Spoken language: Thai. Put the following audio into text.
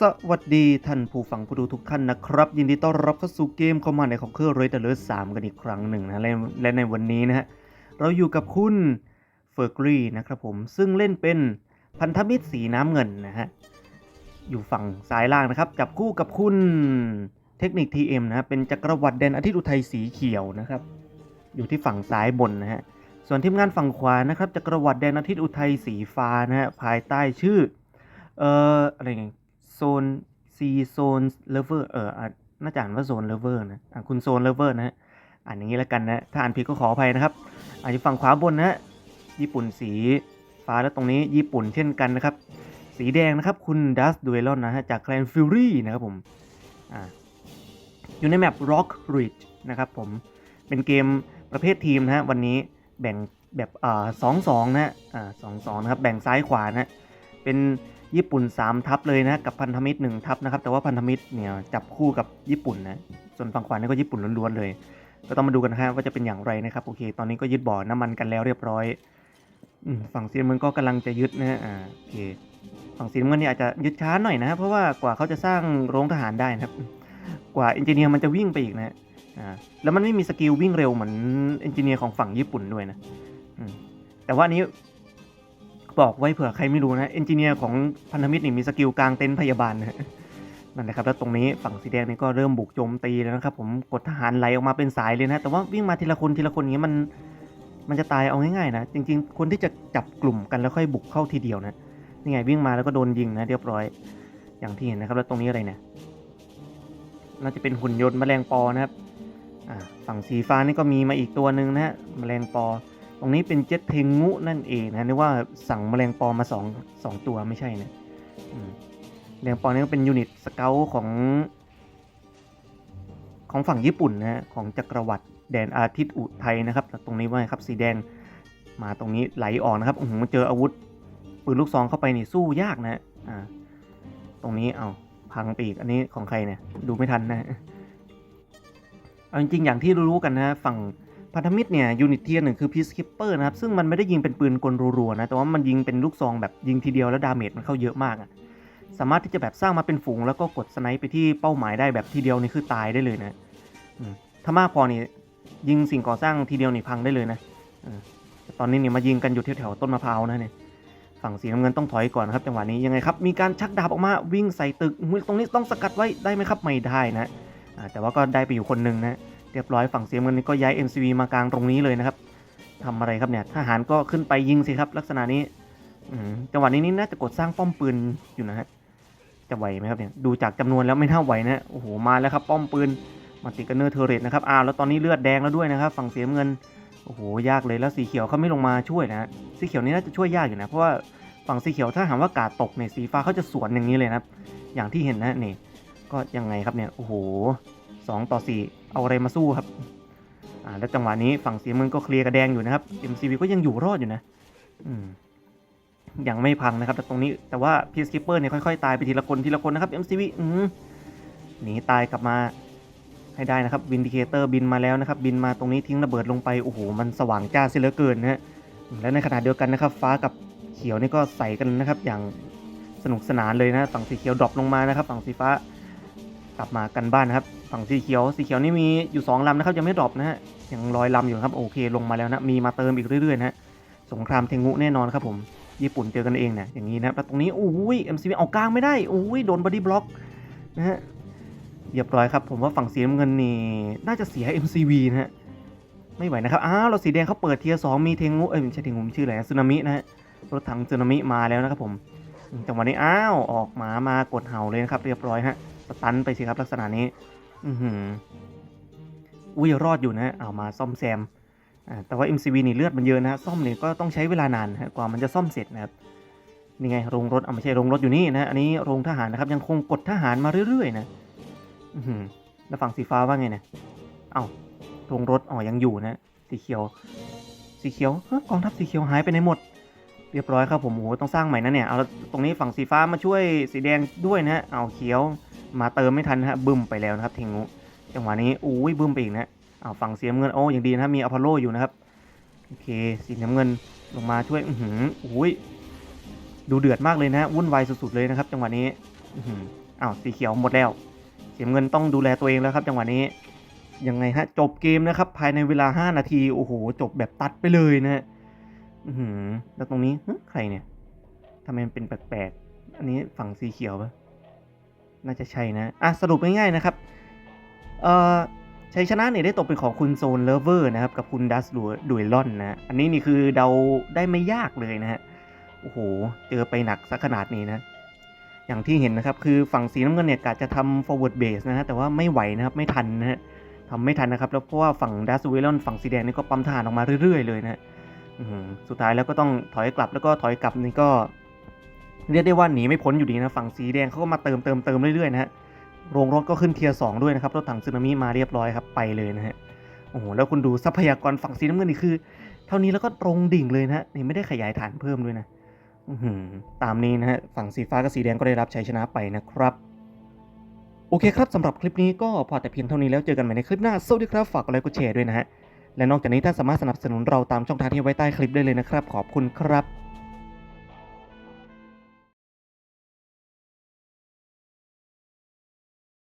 สวัสดีท่านผู้ฟังผู้ดูทุกท่านนะครับ ยินดีต้อนรับเข้าสู่เกมคอมมานด์ในของเครื่องเรยเตอร์สามกันอีกครั้งหนึ่งนะและและในวันนี้นะฮะเราอยู่กับคุณเฟอร์กรีนะครับผมซึ่งเล่นเป็นพันธมิตรสีน้ำเงินนะฮะอยู่ฝั่งซ้ายล่างนะครับ จับคู่กับคุณเทคนิค TM นะฮะเป็นจักรวรรดิแดนอาทิตย์อุทัยสีเขียวนะครับ อยู่ที่ฝั่งซ้ายบนนะฮะส่วนทีมงานฝั่งขวานะครับจักรวรรดิแดนอาทิตย์อุทัยสีฟ้านะฮะภายใต้ชื่อเอ่ออะไรไง โซนซีโซนเลเวอร์เอออ่น่าจะอ่านว่าโซนเลเวอร์นะคุณโซนเลเวอร์นะฮะอ่านอย่างนี้แล้วกันนะถ้าอ่านผิดก็ขออภัยนะครับอาจจะฝั่งขวาบนนะฮะญี่ปุ่นสีฟ้าแล้วตรงนี้ญี่ปุ่นเช่นกันนะครับ สีแดงนะครับคุณดัสดูเอลอนนะฮะจากแคลนฟิวรี่นะครับผมอ่าอยู่ในแมป Rock Ridge นะครับผมเป็นเกมประเภททีมนะฮะวันนี้แบ่งแบบอ่าสองสองนะฮะอ่าสองสองนะครับแบ่งซ้ายขวานะเป็น ญี่ปุ่น 3 ทัพเลยนะกับพันธมิตร1ทัพนะครับแต่ว่าพันธมิตรเนี่ยจับคู่กับญี่ปุ่นนะส่วนฝั่งขวานี่ก็ญี่ปุ่นล้วนๆเลย ก็ต้องมาดูกันนะครับว่าจะเป็นอย่างไรนะครับโอเค ตอนนี้ก็ยึดบ่อน้ำมันกันแล้วเรียบร้อยฝั่งสีน้ำเงินก็กำลังจะยึดนะอ่าโอเคฝั่งสีน้ำเงินนี่อาจจะยึดช้าหน่อยนะเพราะว่ากว่าเขาจะสร้างโรงทหารได้นะครับ กว่าเอนจิเนียร์มันจะวิ่งไปอีกนะอ่าแล้วมันไม่มีสกิลวิ่งเร็วเหมือนเอนจิเนียร์ของฝั่งญี่ปุ่นด้วยนะแต่ว่านี้ บอกไว้เผื่อใครไม่รู้นะเอนจิเนียร์ของพันธมิตรนี่มีสกิลกลางเต็นท์พยาบาลนะนั่นแหละครับแล้วตรงนี้ฝั่งสีแดงนี่ก็เริ่มบุกโจมตีแล้วนะครับ ผมกดทหารไหลออกมาเป็นสายเลยนะ แต่ว่าวิ่งมาทีละคนทีละคนอย่างนี้มันมันจะตายเอาง่ายๆนะ จริง ๆ คนที่จะจับกลุ่มกันแล้วค่อยบุกเข้าทีเดียวนะนี่ไงวิ่งมาแล้วก็โดนยิงนะเรียบร้อย อย่างที่เห็นนะครับแล้วตรงนี้อะไรเนี่ยน่าจะเป็นหุ่นยนต์แมลงปอนะครับฝั่งสีฟ้านี่ก็มีมาอีกตัวหนึ่งนะฮะแมลงปอ ตรงนี้เป็นเจ็ตเทงุนั่นเองนะนึกว่าสั่งแมลงปอมาสองสองตัวไม่ใช่นะแมลงปอนี่ก็เป็นยูนิตสเกลของของฝั่งญี่ปุ่นนะของจักรวรรดิแดนอาทิตย์อุทัยนะครับแล้วตรงนี้ว่าไงครับสีแดงมาตรงนี้ไหลออกนะครับโอ้โหเจออาวุธปืนลูกซองเข้าไปนี่สู้ยากนะอ่าตรงนี้เอาพังไปอีกอันนี้ของใครเนี่ยดูไม่ทันนะเอาจริงๆอย่างที่รู้กันนะฝั่ง พันธมิตรเนี่ยยูนิตเทียหนึ่งคือพีซคิปเปอร์นะครับ ซึ่งมันไม่ได้ยิงเป็นปืนกลรัวๆนะ แต่ว่ามันยิงเป็นลูกซองแบบยิงทีเดียวแล้วดาเมจมันเข้าเยอะมากอะสามารถที่จะแบบสร้างมาเป็นฝูงแล้วก็กดสไนป์ไปที่เป้าหมายได้แบบทีเดียวนี่คือตายได้เลยนะถ้ามากพอนี่ยิงสิ่งก่อสร้างทีเดียวนี่พังได้เลยนะตอนนี้เนี่ยมายิงกันอยู่แถวๆต้นมะพร้าวนะเนี่ยฝั่งสีน้ำเงินต้องถอยก่อนครับจังหวะนี้ยังไงครับมีการชักดาบออกมาวิ่งใส่ตึกตรงนี้ต้องสกัดไว้ได้ไหมครับไม่ได้นะแต่ว่าก็ได้ไปอยู่คนหนึ่งนะ เรียบร้อยฝั่งเสียเงินนี่ก็ย้าย MCV มากลางตรงนี้เลยนะครับทำอะไรครับเนี่ยทหารก็ขึ้นไปยิงสิครับ ลักษณะนี้จังหวะนี้นี่น่าจะกดสร้างป้อมปืนอยู่นะฮะจะไหวไหมครับเนี่ยดูจากจำนวนแล้วไม่น่าไหวนะโอ้โหมาแล้วครับป้อมปืนมาติกันเนอร์เทอร์เรตนะครับอ้าวแล้วตอนนี้เลือดแดงแล้วด้วยนะครับ ฝั่งเสียเงินโอ้โหยากเลยแล้วสีเขียวเขาไม่ลงมาช่วยนะฮะสีเขียวนี่น่าจะช่วยยากอยู่นะเพราะว่าฝั่งสีเขียวถ้าหากว่ากาดตกเนี่ยสีฟ้าเขาจะสวนอย่างนี้เลยนะครับอย่างที่เห็นนะนี่ก็ยังไงครับเนี่ยโอ้โห สองต่อสี่เอาอะไรมาสู้ครับอ่าแล้วจังหวะนี้ฝั่งสีน้ำเงินก็เคลียร์กระแดงอยู่นะครับ MCV ก็ยังอยู่รอดอยู่นะอืมยังไม่พังนะครับ แต่ตรงนี้แต่ว่าพีซคิปเปอร์เนี่ยค่อยๆตายไปทีละคนทีละคนนะครับ MCV อืมหนีตายกลับมาให้ได้นะครับวินดิเคเตอร์บินมาแล้วนะครับ บินมาตรงนี้ทิ้งระเบิดลงไปโอ้โหมันสว่างจ้าเสียเหลือเกินนะฮะและในขณะเดียวกันนะครับ ฟ้ากับเขียวนี่ก็ใส่กันนะครับ อย่างสนุกสนานเลยนะฝั่งสีเขียวดรอปลงมานะครับ ฝั่งสีฟ้า กลับมากันบ้านนะครับ ฝั่งสีเขียวสีเขียวนี่มีอยู่สองลำนะครับยังไม่ดรอปนะฮะยังลอยลำอยู่ครับโอเคลงมาแล้วนะมีมาเติมอีกเรื่อยๆนะฮะสงครามเทงุแน่นอนครับผมญี่ปุ่นเจอกันเองเนี่ยอย่างนี้นะครับแล้วตรงนี้อุ้ย MCV เอากลางไม่ได้อุ้ยโดนบอดี้บล็อกนะฮะเรียบร้อยครับผมว่าฝั่งสีน้ำเงินนี่น่าจะเสีย MCV นะฮะไม่ไหวนะครับอ้าวเราสีแดงเขาเปิดเทียร์สองมีเทงุเอ้ยไม่ใช่เทงุชื่ออะไรนะสึนามินะฮะรถถังสึนามิมาแล้วนะครับผมจังหวะนี้อ้าวออกหมา มากดเห่าเลยนะครับเรียบร้อยฮะ สตันไปสิครับลักษณะนี้ อือหืออุ้ยรอดอยู่นะเอามาซ่อมแซมอ่าแต่ว่า MCV นี่เลือดมันเยอะนะซ่อมนี่ก็ต้องใช้เวลานานนะฮะกว่ามันจะซ่อมเสร็จนะครับนี่ไงโรงรถเอาไม่ใช่โรงรถอยู่นี่นะอันนี้โรงทหารนะครับยังคงกดทหารมาเรื่อยๆนะอือหือแล้วฝั่งสีฟ้าว่าไงเนะเอ้าโรงรถอ๋อยังอยู่นะ สีเขียว สีเขียวฮะกองทัพสีเขียวหายไปไหนหมด เรียบร้อยครับผมโอ้โหต้องสร้างใหม่นะเนี่ยเอาตรงนี้ฝั่งสีฟ้ามาช่วยสีแดงด้วยนะฮะเอาเขียว มาเติมไม่ทันนะฮะบึ้มไปแล้วนะครับเทงูจังหวะนี้อุ้ยบึ้มไปอีกนะเอาฝั่งเสีน้ำเงินโอ้ยังดีนะมีอพอลโลอยู่นะครับโอเคสีน้ำเงินลงมาช่วยอือหืออุ้ยดูเดือดมากเลยนะวุ่นวายสุดๆเลยนะครับ จังหวะนี้อื้อหืออ้าวสีเขียวหมดแล้วเสีน้ำเงินต้องดูแลตัวเองแล้วครับ จังหวะนี้ยังไงฮะจบเกมนะครับ ภายในเวลา 5 นาทีโอ้โหจบแบบตัดไปเลยนะฮะอื้อหือแล้วตรงนี้ฮะใครเนี่ยทำไมมันเป็นแปลกๆอันนี้ฝั่งสีเขียวปะ น่าจะใช่นะ อะ สรุปง่ายๆนะครับ เอ่อชัยชนะเนี่ยได้ตกเป็นของคุณโซนเลเวอร์นะครับ กับคุณดัสดุยลอนนะ อันนี้นี่คือเดาได้ไม่ยากเลยนะฮะ โอ้โห เจอไปหนักสักขนาดนี้นะ อย่างที่เห็นนะครับ คือฝั่งสีน้ำเงินเนี่ยกะจะทำ forward base นะฮะ แต่ว่าไม่ไหวนะครับ ไม่ทันนะฮะทำไม่ทันนะครับ แล้วเพราะว่าฝั่งดัสดุยลอนฝั่งสีแดงนี่ก็ปั๊มทหานออกมาเรื่อยๆเลยนะฮะสุดท้ายแล้วก็ต้องถอยกลับแล้วก็ถอยกลับนี่ก็ เรียกได้ว่าหนีไม่พ้นอยู่ดีนะฝั่งสีแดงเขาก็มาเติมเติมเติมเรื่อยๆนะฮะโรงรถก็ขึ้นเทียร์สองด้วยนะครับรถถังสึนามิมาเรียบร้อยครับไปเลยนะฮะโอ้โหแล้วคุณดูทรัพยากรฝั่งสีน้ำเงินนี่คือ เท่านี้แล้วก็ตรงดิ่งเลยนะฮะนี่ไม่ได้ขยายฐานเพิ่มด้วยนะตามนี้นะฮะฝั่งสีฟ้ากับสีแดงก็ได้รับชัยชนะไปนะครับ โอเคครับสำหรับคลิปนี้ก็พอแต่เพียงเท่านี้แล้วเจอกันใหม่ในคลิปหน้าสวัสดีครับฝากกดไลค์กดแชร์ด้วยนะฮะและนอกจากนี้ท่านสามารถสนับสนุนเราตามช่องทางที่ไว้ใต้คลิปได้เลยนะครับ ขอบคุณครับ